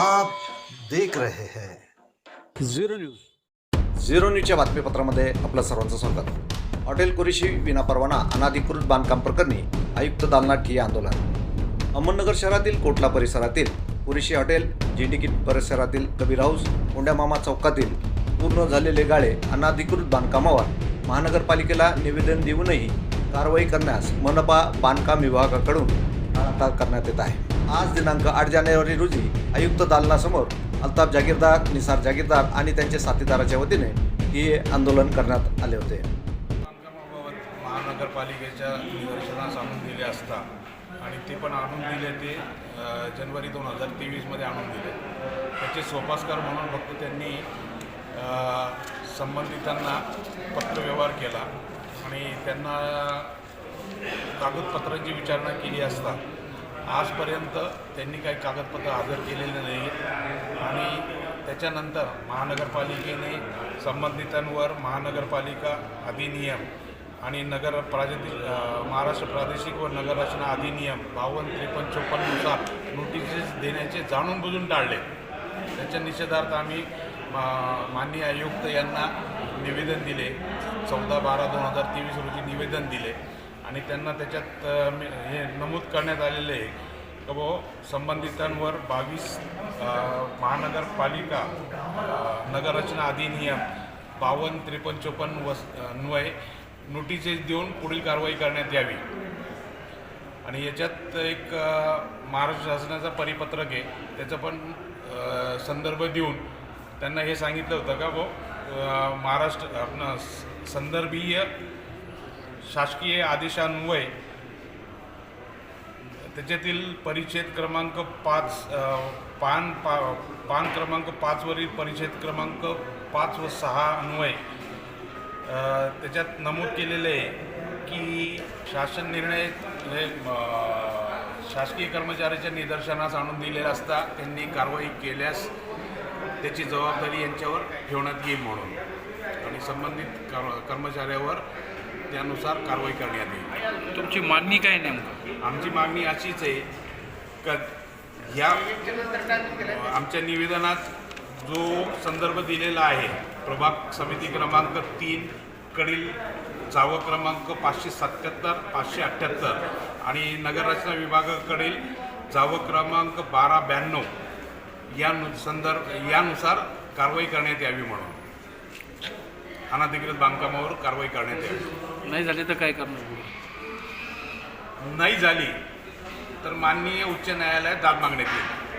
आप देख रहे हैं। झिरो न्यूज झिरो न्यूजच्या बातमीपत्रामध्ये आपलं सर्वांचं स्वागत. हॉटेल कुरेशी विनापरवाना अनाधिकृत बांधकाम प्रकरणी आयुक्त दालनात ठिय्या आंदोलन. अहमदनगर शहरातील कोटला परिसरातील कुरेशी हॉटेल जी तिकीट परिसरातील कबीर हाऊस मामा चौकातील पूर्ण झालेले गाळे अनाधिकृत बांधकामावर महानगरपालिकेला निवेदन देऊनही कारवाई करण्यास मनपा बांधकाम विभागाकडून टाळाटाळ करण्यात येत आहे. आज दिनांक आठ जानेवारी रोजी आयुक्त दालनासमोर अल्ताफ जागीरदार निसार जागीरदार आणि त्यांचे साथीदाराच्या वतीने हे आंदोलन करण्यात आले होते. बांधकामाबाबत महानगरपालिकेच्या निदर्शनास आणून दिले असता आणि ते पण आणून दिले ते जनवरी जानेवारी दोन हजार तेवीसमध्ये आणून दिले. त्याचे सोपास्कार म्हणून फक्त त्यांनी संबंधितांना पत्रव्यवहार केला आणि त्यांना कागदपत्रांची विचारणा केली असता. आजपर्यंत त्यांनी काही कागदपत्र हजर केलेले नाही. आणि त्याच्यानंतर महानगरपालिकेने संबंधितांवर महानगरपालिका अधिनियम आणि नगर प्रादेशिक महाराष्ट्र प्रादेशिक व नगररचना अधिनियम बावन्न त्रेपन्न चोपन्ननुसार नोटिसेस देण्याचे जाणून बुजून टाळले. त्याच्या निषेधार्थ आम्ही मा- माननीय आयुक्त यांना निवेदन दिले. चौदा बारा दोन हजार तेवीस रोजी निवेदन दिले. आणि त्यांना त्याच्यात हे नमूद करण्यात आलेले आहे की बो संबंधितांवर बावीस महानगरपालिका नगररचना अधिनियम बावन्न त्रेपन्न चोपन्न वस अन्वय नोटिसेस देऊन पुढील कारवाई करण्यात यावी. आणि याच्यात एक महाराष्ट्र शासनाचा परिपत्रक आहे त्याचा पण संदर्भ देऊन त्यांना हे सांगितलं होतं का भाऊ महाराष्ट्र आपण संदर्भीय शासकीय आदेशान्वये त्याच्यातील परिच्छेद क्रमांक पाच पान पा पान क्रमांक पाचवरील परिच्छेद क्रमांक पाच व सहा अन्वय त्याच्यात नमूद केलेलं आहे की शासन निर्णय हे, शासकीय कर्मचाऱ्याच्या निदर्शनास आणून दिलेला असता त्यांनी कारवाई केल्यास त्याची जबाबदारी यांच्यावर ठेवण्यात येईल म्हणून. आणि संबंधित कर्मचाऱ्यावर त्यानुसार कारवाई करण्यात येईल. तुमची मागणी काय नेमकं? आमची मागणी अशीच आहे का ह्या आमच्या निवेदनात जो संदर्भ दिलेला आहे प्रभाग समिती क्रमांक तीन कडील जावं क्रमांक पाचशे सत्याहत्तर पाचशे अठ्ठ्याहत्तर आणि नगररचना विभागाकडील जावं क्रमांक बारा ब्याण्णव या नु संदर्भ यानुसार कारवाई करण्यात यावी म्हणून. अनधिकृत बांधकामावर कारवाई करण्यात यावी नाही झाले तर काय करणार? नाही झाली तर माननीय उच्च न्यायालयात दाद मागण्यात येईल